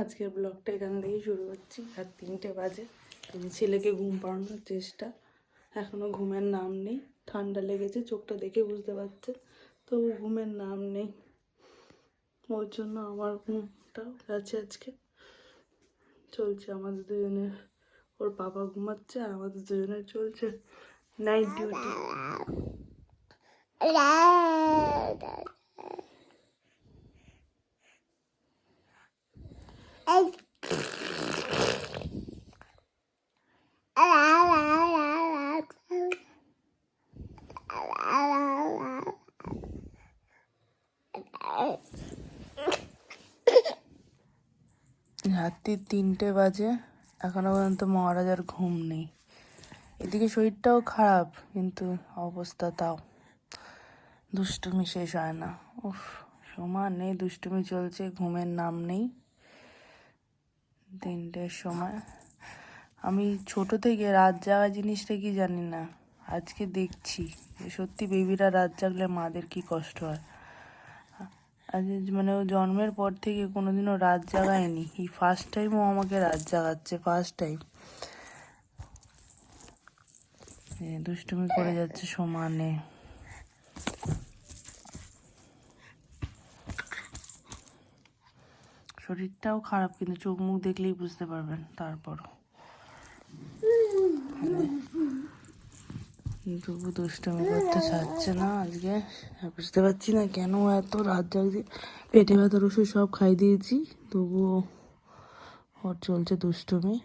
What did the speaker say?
আজকের ব্লগটা এখান থেকেই শুরু করছি। আর তিনটে বাজে। ছেলেকে ঘুম পাড়ানোর চেষ্টা। এখনও ঘুমের নাম নেই। ঠান্ডা লেগেছে, চোখটা দেখে বুঝতে পারছে। তবু ঘুমের নাম নেই। ওর জন্য আমার ঘুমটাও গেছে আজকে। চলছে, আমাদের দুজনের। ওর বাবা ঘুমাচ্ছে আর আমাদের দুজনের চলছে। নাইট ডিউটি রাত্রি তিনটে বাজে। এখনও পর্যন্ত মহারাজার ঘুম নেই। এদিকে শরীরটাও খারাপ, কিন্তু অবস্থা তাও। দুষ্টুমি শেষ হয় না। উফ, সমান নেই, দুষ্টুমি চলছে, ঘুমের নাম নেই। তিনটের সময়। আমি ছোট থেকে রাত জাগা জিনিসটা কি জানি না, আজকে দেখছি। সত্যি বেবিরা রাত জাগলে মাদের কি কষ্ট হয়। আজ মানে ও জন্মের পর থেকে কোনোদিনও রাত জাগায়নি। এই ফার্স্ট টাইম ও আমাকে রাত জাগাচ্ছে ফার্স্ট টাইম দুষ্টুমি করে যাচ্ছে সমানে। শরীরটাও খারাপ, কিন্তু চোখ মুখ দেখলেই বুঝতে পারবেন তারপরও। তবু দুষ্টুমি করতে ছাড়ছে না আজকে। বুঝতে পারছি না কেন এত রাত জাগছি। পেটে ব্যথার ওষুধ সব খাই দিয়েছি, তবুও ওর চলছে দুষ্টুমি।